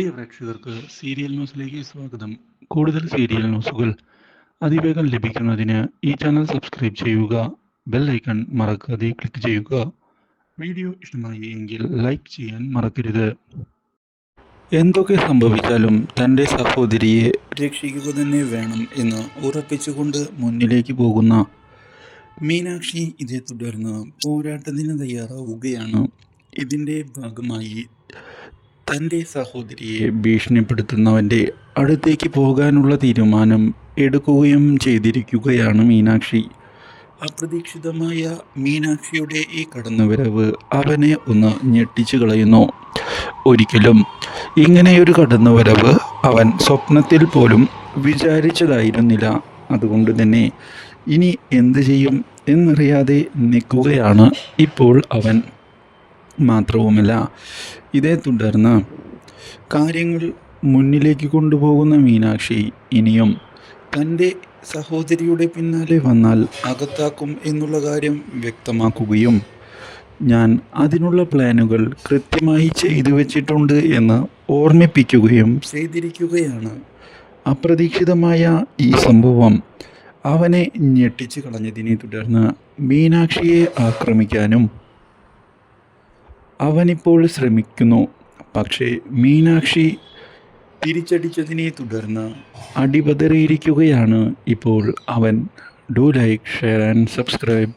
പ്രിയ പ്രേക്ഷകർക്ക് സീരിയൽ ന്യൂസിലേക്ക് സ്വാഗതം. കൂടുതൽ സീരിയൽ ന്യൂസുകൾ അതിവേഗം ലഭിക്കുന്നതിന് ഈ ചാനൽ സബ്സ്ക്രൈബ് ചെയ്യുക ബെൽ ഐക്കൺ മറക്കാതെ ക്ലിക്ക് ചെയ്യുക. വീഡിയോ ഇഷ്ടമായി എങ്കിൽ ലൈക്ക് ചെയ്യാൻ മറക്കരുത്. എന്തൊക്കെ സംഭവിച്ചാലും തന്റെ സഹോദരിയെ രക്ഷിക്കുക തന്നെ വേണം എന്ന് ഉറപ്പിച്ചുകൊണ്ട് മുന്നിലേക്ക് പോകുന്ന മീനാക്ഷി ഇതേ തുടർന്ന് പോരാട്ടത്തിന് തയ്യാറാവുകയാണ്. ഇതിന്റെ ഭാഗമായി തന്റെ സഹോദരിയെ ഭീഷണിപ്പെടുത്തുന്നവന്റെ അടുത്തേക്ക് പോകാനുള്ള തീരുമാനം എടുക്കുകയും ചെയ്തിരിക്കുകയാണ് മീനാക്ഷി. അപ്രതീക്ഷിതമായ മീനാക്ഷിയുടെ ഈ കടന്നുവരവ് അവനെ ഒന്ന് ഞെട്ടിച്ചു കളയുന്നു. ഒരിക്കലും ഇങ്ങനെയൊരു കടന്നുവരവ് അവൻ സ്വപ്നത്തിൽ പോലും വിചാരിച്ചതായിരുന്നില്ല. അതുകൊണ്ട് തന്നെ ഇനി എന്ത് ചെയ്യും എന്നറിയാതെ നിൽക്കുകയാണ് ഇപ്പോൾ അവൻ. മാത്രവുമല്ല ഇതേ തുടർന്ന് കാര്യങ്ങൾ മുന്നിലേക്ക് കൊണ്ടുപോകുന്ന മീനാക്ഷി ഇനിയും തന്റെ സഹോദരിയുടെ പിന്നാലെ വന്നാൽ അകത്താക്കും എന്നുള്ള കാര്യം വ്യക്തമാക്കുകയും ഞാൻ അതിനുള്ള പ്ലാനുകൾ കൃത്യമായി ചെയ്തു വച്ചിട്ടുണ്ട് എന്ന് ഓർമ്മിപ്പിക്കുകയും ചെയ്തിരിക്കുകയാണ്. അപ്രതീക്ഷിതമായ ഈ സംഭവം അവനെ ഞെട്ടിച്ചു കളഞ്ഞതിനെ തുടർന്ന് മീനാക്ഷിയെ ആക്രമിക്കാനും അവനിപ്പോൾ ശ്രമിക്കുന്നു. പക്ഷേ മീനാക്ഷി തിരിച്ചടിച്ചതിനെ തുടർന്ന് അടിപതറിയിരിക്കുകയാണ് ഇപ്പോൾ അവൻ. Do like share and subscribe